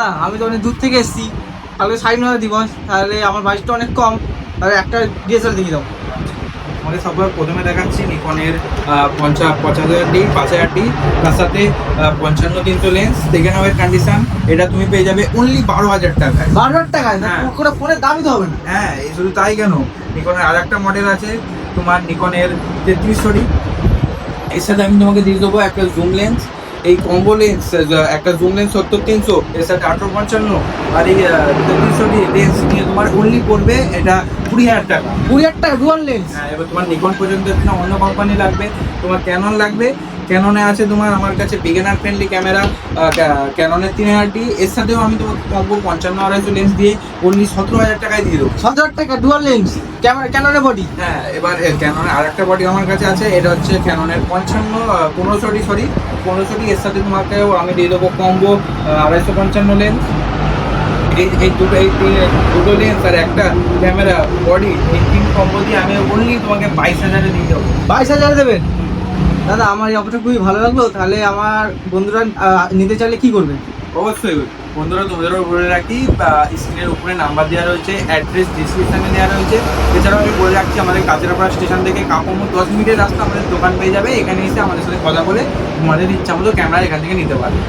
না আমি তো অনেক দূর থেকে এসেছি। কালকে স্বাধীনতা দিবস তাহলে আমার বাজেটটা অনেক কম। তাহলে একটা ডিএসএল দিয়ে দাও। আমাদের সবার প্রথমে দেখাচ্ছি নিকনের পঞ্চা পঞ্চাশ হাজার ডি পাঁচ হাজার ডি। তার সাথে পঞ্চান্ন তিনশো লেন্স দেখে নাও কন্ডিশন এটা তুমি পেয়ে যাবে অনলি বারো হাজার টাকায়। বারো হাজার টাকায়? হ্যাঁ। করে ফোনের দামই তো হবে না। হ্যাঁ এই শুধু তাই কেন? নিকনের আর একটা মডেল আছে তোমার নিকনের তেত্রিশশো ডি এর সাথে আমি তোমাকে দিয়ে দেবো একটা জুম লেন্স এই কম্বো লেন্স একটা জুম লেন্স সত্তর তিনশো এর সাথে আঠারো পঞ্চান্ন আর এই তেত্রিশশো লেন্স নিয়ে তোমার অনলি পড়বে এটা কুড়ি হাজার টাকা। কুড়ি হাজার টাকা ডুয়াল লেন্স হ্যাঁ এবার তোমার নিকন পর্যন্ত অন্য কোম্পানি লাগবে তোমার ক্যানন লাগবে ক্যাননে আছে তোমার আমার কাছে বিগিনার ফ্রেন্ডলি ক্যামেরা ক্যাননের তিন হাজার ডি এর সাথেও আমি তোমাকে কম্বো পঞ্চান্ন আড়াইশো লেন্স দিয়ে অনলি সতেরো হাজার টাকায় দিয়ে দেবো। সতেরো হাজার টাকা ডুয়াল লেন্স ক্যামেরা ক্যানোনের বডি হ্যাঁ এবার ক্যাননের আর একটা বডি আমার কাছে আছে এটা হচ্ছে ক্যাননের পঞ্চান্ন পনেরোশো ডি সরি পনেরোশো ডি এর সাথে তোমাকেও আমি দিয়ে দেবো কম্বো আড়াইশো পঞ্চান্ন লেন্স এই এই দুটো এই তিন- দুটো লেন্স আর একটা ক্যামেরা বডি এই তিন কম্বো দিয়ে আমি অনলি তোমাকে বাইশ হাজারে দিয়ে দেবো। বাইশ হাজার দেবেন? দাদা, আমার এই অফারটা খুবই ভালো লাগল। তাহলে আমার বন্ধুরা নিতে চাইলে কি করবে? অবশ্যই। বন্ধুরা তোমাদেরও বলে রাখি স্ক্রিনের উপরে নাম্বার দেওয়া রয়েছে, অ্যাড্রেস ডিসক্রিপশানে দেওয়া রয়েছে। এছাড়াও আমি বলে রাখছি, আমাদের কাঁচরাপাড়া স্টেশন থেকে কাপড় দশ মিনিটের রাস্তা আমাদের দোকান পেয়ে যাবে। এখানে এসে আমাদের সাথে কথা বলে তোমাদের ইচ্ছা মতো ক্যামেরা এখান থেকে নিতে পারবে।